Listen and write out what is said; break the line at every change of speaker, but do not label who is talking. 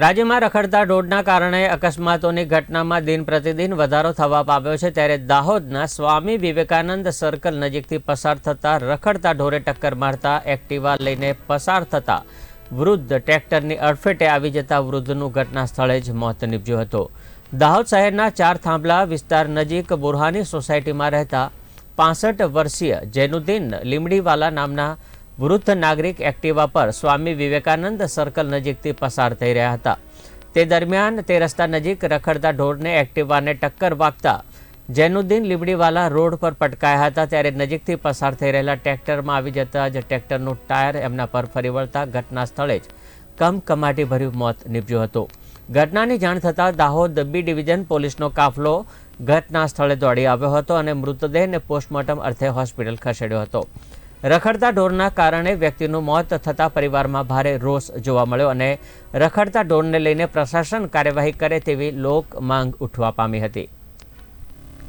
રાજ્યમાં રખડતા ઢોરના કારણે અકસ્માતોની ઘટનામાં દિન પ્રતિદિન વધારો થવા પામ્યો છે, ત્યારે દાહોદના સ્વામી વિવેકાનંદ સર્કલ નજીકથી પસાર થતા રખડતા ઢોરે ટક્કર મારતા એક્ટિવા લઈને પસાર થતા વૃદ્ધ ટ્રેક્ટરની અડફેટે આવી જતા વૃદ્ધનું ઘટના સ્થળે જ મોત નીપજ્યું હતું. દાહોદ શહેરના ચાર થાંભલા વિસ્તાર નજીક બુરહાની સોસાયટીમાં રહેતા પાસઠ વર્ષીય જૈનુદ્દીન લીમડીવાલા નામના વૃદ્ધ નાગરિક એક્ટિવા પર સ્વામી વિવેકાનંદ સર્કલ નજીકથી પસાર થઈ રહ્યા હતા. તે દરમિયાન તે રસ્તા નજીક રખડતા ઢોરને એક્ટિવાને ટક્કર વાગતા જૈનુદ્દીન લીબડીવાલા રોડ પર પટકાયા હતા ત્યારે નજીકથી પસાર થઈ રહેલા ટ્રેક્ટરમાં આવી જતા જ ટ્રેક્ટરનું ટાયર એમના પર ફરી વળતા ઘટના સ્થળે જ કમકમાટી ભર્યું મોત નીપજ્યું હતું. ઘટનાની જાણ થતાં દાહોદ બી ડિવિઝન પોલીસનો કાફલો ઘટના સ્થળે દોડી આવ્યો હતો અને મૃતદેહને પોસ્ટમોર્ટમ અર્થે હોસ્પિટલ ખસેડ્યો હતો. રખડતા ઢોરના કારણે વ્યક્તિનું મોત થતાં પરિવારમાં ભારે રોષ જોવા મળ્યો અને રખડતા ઢોરને લઈને પ્રશાસન કાર્યવાહી કરે તેવી લોક માંગ ઉઠવા પામી હતી.